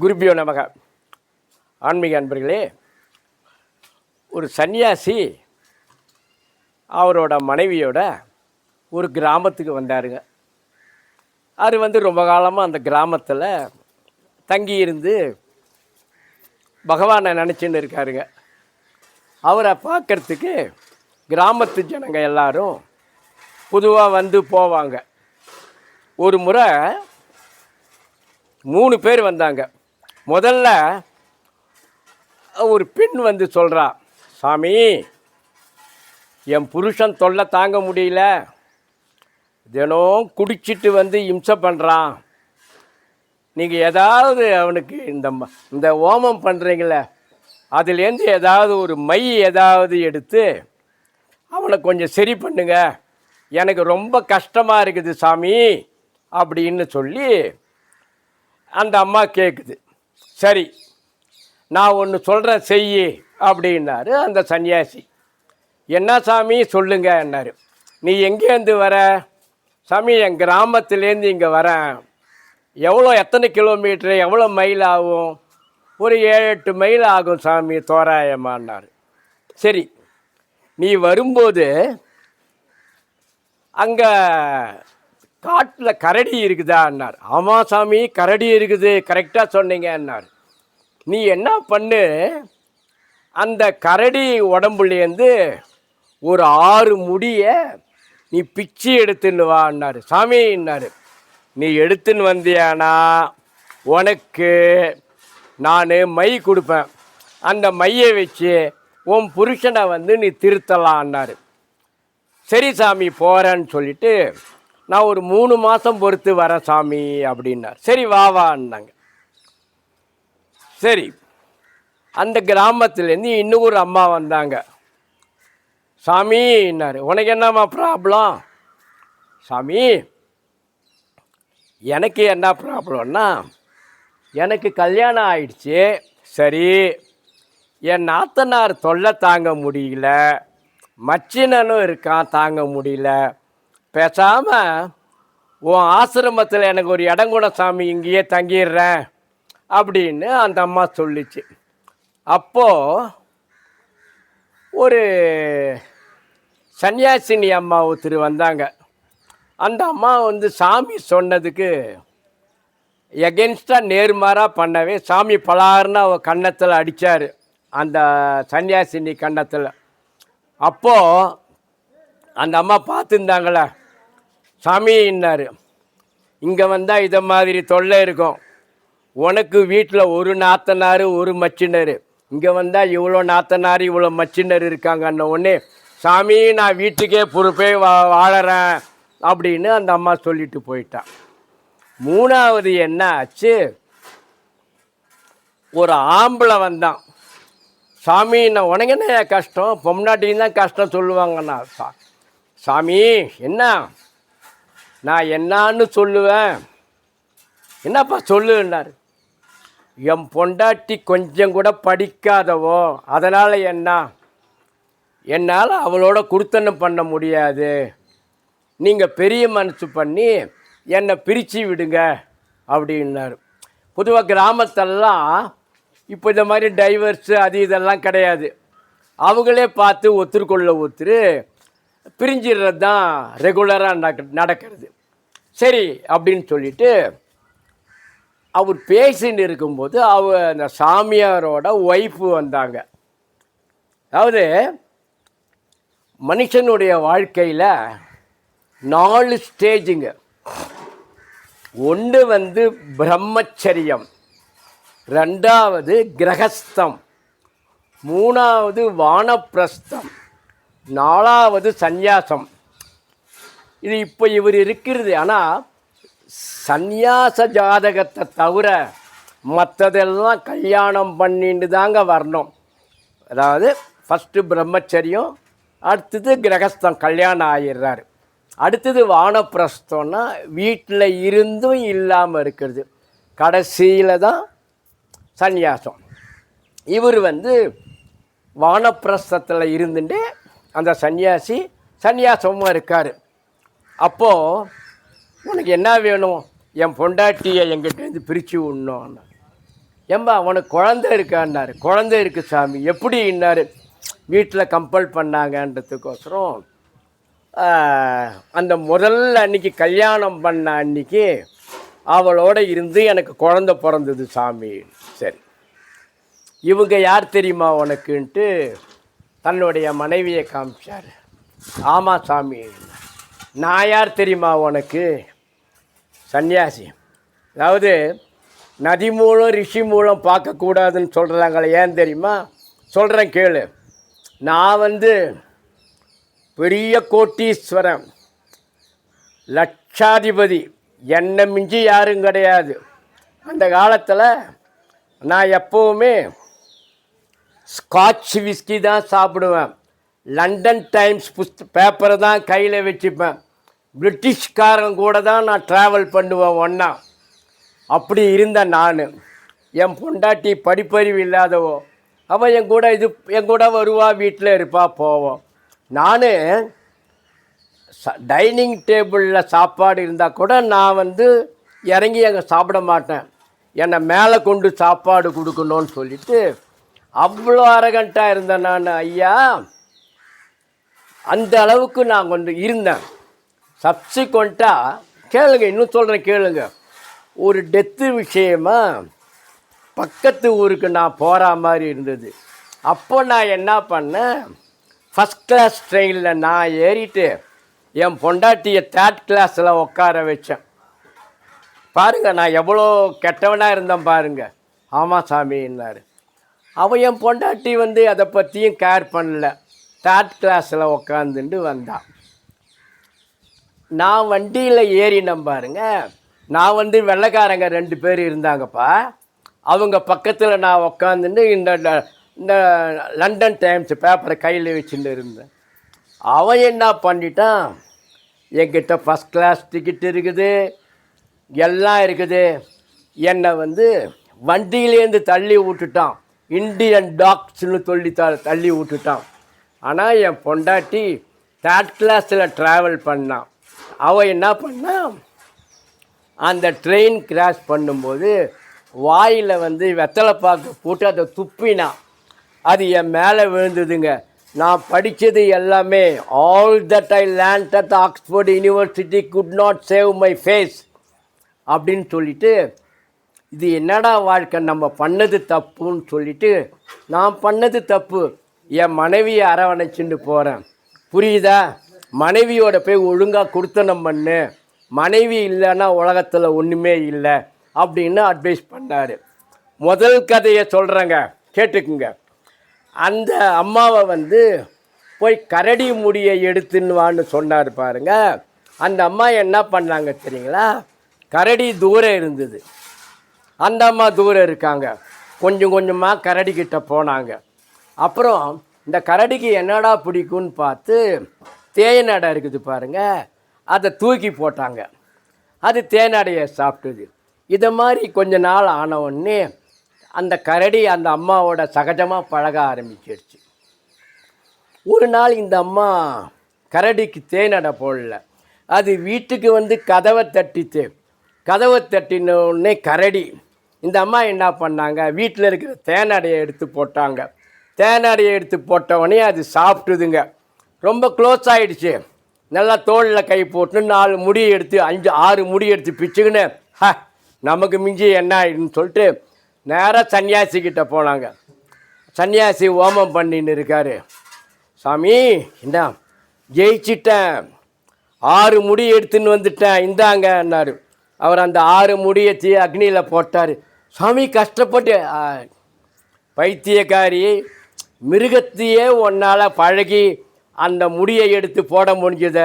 குருபியோ நமக. ஆன்மீக அன்பர்களே ஒரு சன்னியாசி அவரோட மனைவியோட ஒரு கிராமத்துக்கு வந்தாருங்க. அவர் வந்து ரொம்ப காலமாக அந்த கிராமத்தில் தங்கியிருந்து பகவானை நினச்சின்னு இருக்காருங்க. அவரை பார்க்கறதுக்கு கிராமத்து ஜனங்க எல்லாரும் பொதுவாக வந்து போவாங்க. ஒரு முறை மூணு பேர் வந்தாங்க. முதல்ல ஒரு பெண் வந்து சொல்கிறா சாமி என் புருஷன் தொல்லை தாங்க முடியல. தினம் குடிச்சிட்டு வந்து இம்சை பண்ணுறான் நீங்கள் ஏதாவது அவனுக்கு இந்த இந்த ஓமம் பண்ணுறீங்களே அதுலேருந்து ஏதாவது ஒரு மை ஏதாவது எடுத்து அவனை கொஞ்சம் சரி பண்ணுங்க. எனக்கு ரொம்ப கஷ்டமாக இருக்குது சாமி அப்படின்னு சொல்லி அந்த அம்மா கேட்குது சரி நான் ஒன்று சொல்கிறேன் செய் அப்படின்னாரு அந்த சன்னியாசி. என்ன சாமி சொல்லுங்க என்னாரு நீ எங்கேருந்து வர? சாமி என் கிராமத்துலேருந்து இங்கே வரேன். எவ்வளோ எத்தனை கிலோமீட்ரு எவ்வளோ மைல் ஆகும்? ஒரு ஏழு எட்டு மைல் ஆகும் சாமி தோராயமானார் சரி நீ வரும்போது அங்கே காட்டில் கரடி இருக்குதான்னார் ஆமாம் சாமி கரடி இருக்குது கரெக்டாக சொன்னீங்கன்னார் நீ என்ன பண்ணு? அந்த கரடி உடம்புலேருந்து ஒரு ஆறு முடியை நீ பிச்சு எடுத்துன்னு வான்னார் சாமின்னாரு நீ எடுத்துன்னு வந்தியானா? உனக்கு நான் மை கொடுப்பேன். அந்த மையை வச்சு உன் புருஷனை வந்து நீ திருத்தலான்னாரு சரி சாமி போகிறேன்னு சொல்லிட்டு நான் ஒரு மூணு மாதம் பொறுத்து வரேன் சாமி அப்படின்னார். சரி வா வான்னாங்க சரி. அந்த கிராமத்துலேருந்து இன்னும் ஒரு அம்மா வந்தாங்க. சாமின்னாரு உனக்கு என்னம்மா ப்ராப்ளம் சாமி எனக்கு என்ன ப்ராப்ளம்னா எனக்கு கல்யாணம் ஆயிடுச்சு. சரி. என் நாத்தனார் தொல்லை தாங்க முடியல. மச்சினனும் இருக்கான் தாங்க முடியல. பேசாமல் உன் ஆசிரமத்தில் எனக்கு ஒரு இடம் கூட சாமி இங்கேயே தங்கிடுறேன். அப்படின்னு அந்த அம்மா சொல்லிச்சு. அப்போது ஒரு சன்னியாசினி அம்மா ஒருத்தர் வந்தாங்க. அந்த அம்மா வந்து சாமி சொன்னதுக்கு எகென்ஸ்டாக நேர்மாறாக பண்ணவே சாமி பலாருன்னு அவ கன்னத்தில் அடித்தார் அந்த சன்னியாசினி கன்னத்தில். அப்போது அந்த அம்மா பார்த்துருந்தாங்களே. சாமின்னாரு இங்கே வந்தால் இதை மாதிரி தொல்லை இருக்கும். உனக்கு வீட்டில் ஒரு நாத்தனார் ஒரு மச்சினர். இங்கே வந்தால் இவ்வளோ நாத்தனார் இவ்வளோ மச்சினர் இருக்காங்கன்ன உடனே சாமி நான் வீட்டுக்கே பொறுப்பே வா வாழறேன் அப்படின்னு அந்த அம்மா சொல்லிட்டு போயிட்டான் மூணாவது என்ன ஆச்சு? ஒரு ஆம்பளை வந்தான். சாமி நான் உனக்கு என்ன கஷ்டம்? பொம்னாட்டின்னு தான் கஷ்டம் சொல்லுவாங்கண்ணா. சா சாமி என்ன? நான் என்னான்னு சொல்லுவேன். என்னப்பா சொல்லுன்னாரு? என் பொண்டாட்டி கொஞ்சம் கூட படிக்காதவோ அதனால் என்ன? என்னால் அவளோட குடுத்தனம் பண்ண முடியாது. நீங்கள் பெரிய மனசு பண்ணி என்னை பிரித்து விடுங்க அப்படின்னாரு. பொதுவாக கிராமத்தெல்லாம் இப்போ இந்த மாதிரி டைவர்ஸு அது இதெல்லாம் கிடையாது. அவங்களே பார்த்து ஒத்துருக்குள்ள ஒத்துரு பிரிஞ்சிடுறது தான் ரெகுலராக நடக்கிறது. சரி அப்படின்னு சொல்லிட்டு அவர் பேசின்னு இருக்கும்போது அவ அந்த சாமியாரோட ஒய்ஃபு வந்தாங்க. அதாவது மனுஷனுடைய வாழ்க்கையில் நாலு ஸ்டேஜுங்க ஒன்று வந்து பிரம்மச்சரியம் ரெண்டாவது கிரகஸ்தம் மூணாவது வானப்பிரஸ்தம் நாலாவது சந்நியாசம். இது இப்போ இவர் இருக்கிறது. ஆனால் சந்நியாச ஜாதகத்தை தவிர மற்றதெல்லாம் கல்யாணம் பண்ணிட்டு தாங்க வரணும். அதாவது ஃபஸ்ட்டு பிரம்மச்சரியம் அடுத்தது கிரகஸ்தம் கல்யாணம் ஆயிடுறாரு. அடுத்தது வானப்பிரஸ்தம்னா வீட்டில் இருந்தும் இல்லாமல் இருக்கிறது. கடைசியில் தான் சந்நியாசம். இவர் வந்து வானப்பிரஸ்தத்தில் இருந்துட்டு அந்த சன்னியாசி சந்நியாசமும் இருக்கார். அப்போது உனக்கு என்ன வேணும்? என் பொண்டாட்டியை எங்கிட்டேருந்து பிரித்து விடணும் ஏம்பா உனக்கு குழந்தை இருக்கான்னாரு. குழந்தை இருக்குது சாமி. எப்படின்னாரு வீட்டில் கம்பல் பண்ணாங்கன்றதுக்கோசரம் அந்த முதல்ல அன்னைக்கு கல்யாணம் பண்ண அன்னைக்கு அவளோட இருந்து எனக்கு குழந்தை பிறந்தது சாமி. சரி. இவங்க யார் தெரியுமா உனக்குன்ட்டு தன்னுடைய மனைவியை காமிச்சார். ஆமாம் சாமி. நான் யார் தெரியுமா உனக்கு? சன்னியாசி. அதாவது நதி மூலம் ரிஷி மூலம் பார்க்கக்கூடாதுன்னு சொல்கிறாங்களே ஏன் தெரியுமா? சொல்கிறேன் கேளு. நான் வந்து பெரிய கோட்டீஸ்வரன். லட்சாதிபதி. என்னை மிஞ்சி யாரும் கிடையாது. அந்த காலத்தில் நான் எப்போவுமே ஸ்காட்ச் விஸ்கி தான் சாப்பிடுவேன். லண்டன் டைம்ஸ் புஸ்த பேப்பரை தான் கையில் வச்சுப்பேன். பிரிட்டிஷ்காரன் கூட தான் நான் ட்ராவல் பண்ணுவேன் ஒன்றா அப்படி இருந்த நான். என் பொண்டாட்டி படிப்பறிவு இல்லாதவோ அவன் என் கூட இது என் கூட வருவா வீட்டில் இருப்பா போவோம். நான் டைனிங் டேபிளில் சாப்பாடு இருந்தால் கூட நான் வந்து இறங்கி அங்கே சாப்பிட மாட்டேன். என்னை மேலே கொண்டு சாப்பாடு கொடுக்கணும்னு சொல்லிட்டு அவ்வளோ அரகண்ட்டாக இருந்தேன் நான் ஐயா. அந்த அளவுக்கு நான் கொண்டு இருந்தேன். சப்சிக்வெண்ட்டாக கேளுங்க இன்னும் சொல்கிறேன் கேளுங்க. ஒரு டெத்து விஷயமாக பக்கத்து ஊருக்கு நான் போகிற மாதிரி இருந்தது. அப்போ நான் என்ன பண்ணேன்? ஃபஸ்ட் கிளாஸ் ட்ரெயினில் நான் ஏறிட்டு என் பொண்டாட்டியை தேர்ட் கிளாஸில் உட்கார வச்சேன். பாருங்கள் நான் எவ்வளோ கெட்டவனாக இருந்தேன் பாருங்கள் ஆமாம் சாமின்னாரு அவன் என் பொண்டாட்டி வந்து அதை பற்றியும் கேர் பண்ணல. தேர்ட் கிளாஸில் உக்காந்துட்டு வந்தான். நான் வண்டியில் ஏறினேன் பாருங்க. நான் வந்து வெள்ளைக்காரங்க ரெண்டு பேர் இருந்தாங்கப்பா. அவங்க பக்கத்தில் நான் உக்காந்துட்டு இந்த இந்த லண்டன் டைம்ஸ் பேப்பரை கையில் வச்சுட்டு இருந்தேன். அவன் என்ன பண்ணிட்டான்? என்கிட்ட ஃபஸ்ட் கிளாஸ் டிக்கெட் இருக்குது. எல்லாம் இருக்குது. என்னை வந்து வண்டியிலேருந்து தள்ளி விட்டுட்டான். இந்தியன் டாக்ஸ்னு சொல்லி த தள்ளி விட்டுட்டான். ஆனால் என் பொண்டாட்டி தேர்ட் கிளாஸில் ட்ராவல் பண்ணான் அவள் என்ன பண்ணான் அந்த ட்ரெயின் கிராஸ் பண்ணும்போது வாயில் வந்து வெத்தலைப்பாக்கு போட்டு அதை துப்பினான் அது என் மேலே விழுந்ததுங்க. நான் படித்தது எல்லாமே all that I learned at Oxford University could not save my face அப்படின்னு சொல்லிட்டு இது என்னடா வாழ்க்கை? நம்ம பண்ணது தப்புன்னு சொல்லிட்டு நான் பண்ணது தப்பு. என் மனைவியை அரவணைச்சுட்டு போகிறேன் புரியுதா? மனைவியோட போய் ஒழுங்காக கொடுத்தனம் பண்ணு. மனைவி இல்லைன்னா உலகத்தில் ஒன்றுமே இல்லை அப்படின்னு அட்வைஸ் பண்ணார். முதல் கதையை சொல்கிறேங்க கேட்டுக்குங்க. அந்த அம்மாவை வந்து போய் கரடி முடியை எடுத்துன்னுவான்னு சொன்னார் பாருங்க. அந்த அம்மா என்ன பண்ணாங்க தெரியுங்களா? கரடி தூரம் இருந்தது. அந்த அம்மா தூரம் இருக்காங்க. கொஞ்சம் கொஞ்சமாக கரடி கிட்ட போனாங்க. அப்புறம் இந்த கரடிக்கு என்னடா பிடிக்கும்னு பார்த்து தேயநாடை இருக்குது பாருங்கள் அதை தூக்கி போட்டாங்க. அது தேநாடையை சாப்பிட்டுது. இதை மாதிரி கொஞ்ச நாள் ஆனவுடனே அந்த கரடி அந்த அம்மாவோட சகஜமாக பழக ஆரம்பிச்சிடுச்சு ஒரு நாள் இந்த அம்மா கரடிக்கு தேனடை போடல. அது வீட்டுக்கு வந்து கதவை தட்டித்து கதவை தட்டின உடனே கரடி இந்த அம்மா என்ன பண்ணாங்க? வீட்டில் இருக்கிற தேனடையை எடுத்து போட்டாங்க. தேனடையை எடுத்து போட்டவொடனே அது சாப்பிட்டுதுங்க. ரொம்ப க்ளோஸ் ஆகிடுச்சு நல்லா தோளில் கை போட்டு நாலு முடி எடுத்து அஞ்சு ஆறு முடி எடுத்து பிச்சுக்கின்னு ஹ நமக்கு மிஞ்சி என்ன ஆயிடுன்னு சொல்லிட்டு நேராக சன்னியாசிக்கிட்ட போனாங்க. சன்னியாசி ஓமம் பண்ணின்னு இருக்காரு. சாமி என்ன ஜெயிச்சிட்டேன். ஆறு முடி எடுத்துன்னு வந்துட்டேன் இந்தாங்கன்னாரு. அவர் அந்த ஆறு முடியை தீ அக்னியில் போட்டார். சாமி கஷ்டப்பட்டு பைத்தியக்காரி மிருகத்தையே உன்னால் பழகி அந்த முடியை எடுத்து போட முடிஞ்சத.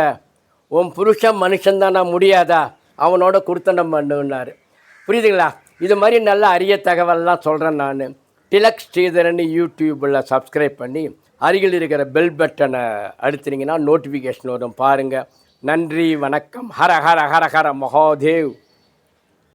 உன் புருஷன் மனுஷன்தானா முடியாதா? அவனோட குடுத்தனம் பண்ணுன்னாரு புரியுதுங்களா? இது மாதிரி நல்ல அரிய தகவல்லாம் சொல்கிறேன் நான். டிலக் ஸ்ரீதரன் யூடியூப்பில் சப்ஸ்கிரைப் பண்ணி அருகில் இருக்கிற பெல் பட்டனை அழுத்தினீங்கன்னா நோட்டிஃபிகேஷன் வரும். பாருங்கள் நன்றி வணக்கம். ஹர ஹர ஹர ஹர மகோதேவ்.